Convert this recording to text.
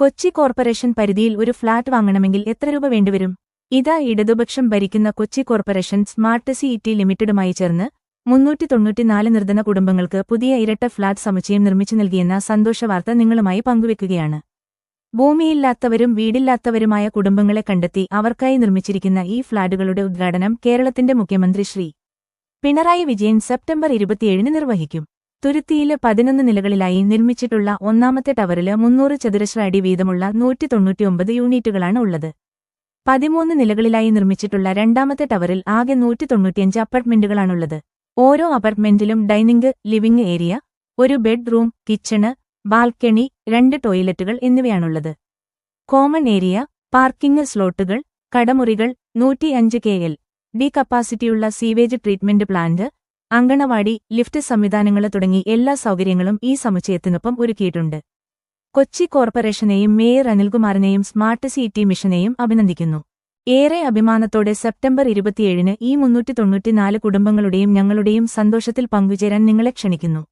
Kochi corporation പരിധിയിൽ ഒരു flat വാങ്ങണമെങ്കിൽ എത്ര രൂപ വേണ്ടിവരും? ഇതാ ഇടതുപക്ഷം ഭരിക്കുന്ന കൊച്ചി കോർപ്പറേഷൻ സ്മാർട്ട് സിഇടി ലിമിറ്റഡുമായി ചേർന്ന് മുന്നൂറ്റി തൊണ്ണൂറ്റിനാല് നിർധന കുടുംബങ്ങൾക്ക് പുതിയ ഇരട്ട ഫ്ളാറ്റ് സമുച്ചയം നിർമ്മിച്ചു നൽകിയെന്ന സന്തോഷവാർത്ത നിങ്ങളുമായി പങ്കുവെക്കുകയാണ്. ഭൂമിയില്ലാത്തവരും വീടില്ലാത്തവരുമായ കുടുംബങ്ങളെ കണ്ടെത്തി അവർക്കായി നിർമ്മിച്ചിരിക്കുന്ന ഈ ഫ്ളാറ്റുകളുടെ ഉദ്ഘാടനം കേരളത്തിന്റെ മുഖ്യമന്ത്രി ശ്രീ പിണറായി വിജയൻ സെപ്റ്റംബർ ഇരുപത്തിയേഴിന് നിർവഹിക്കും. തുരുത്തിയിൽ പതിനൊന്ന് നിലകളിലായി നിർമ്മിച്ചിട്ടുള്ള ഒന്നാമത്തെ ടവറിൽ മുന്നൂറ് ചതുരശ്ര അടി വീതമുള്ള നൂറ്റി തൊണ്ണൂറ്റിയൊമ്പത് യൂണിറ്റുകളാണ് ഉള്ളത്. പതിമൂന്ന് നിലകളിലായി നിർമ്മിച്ചിട്ടുള്ള രണ്ടാമത്തെ ടവറിൽ ആകെ നൂറ്റി തൊണ്ണൂറ്റിയഞ്ച് അപ്പാർട്ട്മെന്റുകളാണുള്ളത്. ഓരോ അപ്പാർട്ട്മെന്റിലും ഡൈനിംഗ് ലിവിംഗ് ഏരിയ ഒരു ബെഡ്റൂം കിച്ചണ് ബാൽക്കണി രണ്ട് ടോയ്ലറ്റുകൾ എന്നിവയാണുള്ളത്. കോമൺ ഏരിയ പാർക്കിംഗ് സ്ലോട്ടുകൾ കടമുറികൾ നൂറ്റിയഞ്ച് K L. D കപ്പാസിറ്റിയുള്ള sewage treatment plant anganwadi lift സംവിധാനങ്ങൾ തുടങ്ങി എല്ലാ സൗകര്യങ്ങളും ഈ സമുച്ചയത്തിനൊപ്പം ഒരുക്കിയിട്ടുണ്ട്. കൊച്ചി കോർപ്പറേഷനെയും മേയർ അനിൽകുമാറിനെയും സ്മാർട്ട് സിറ്റി മിഷനെയും അഭിനന്ദിക്കുന്നു. ഏറെ അഭിമാനത്തോടെ സെപ്റ്റംബർ ഇരുപത്തിയേഴിന് ഈ മുന്നൂറ്റി തൊണ്ണൂറ്റിനാല് കുടുംബങ്ങളുടെയും ഞങ്ങളുടെയും സന്തോഷത്തിൽ പങ്കുചേരാൻ നിങ്ങളെ ക്ഷണിക്കുന്നു.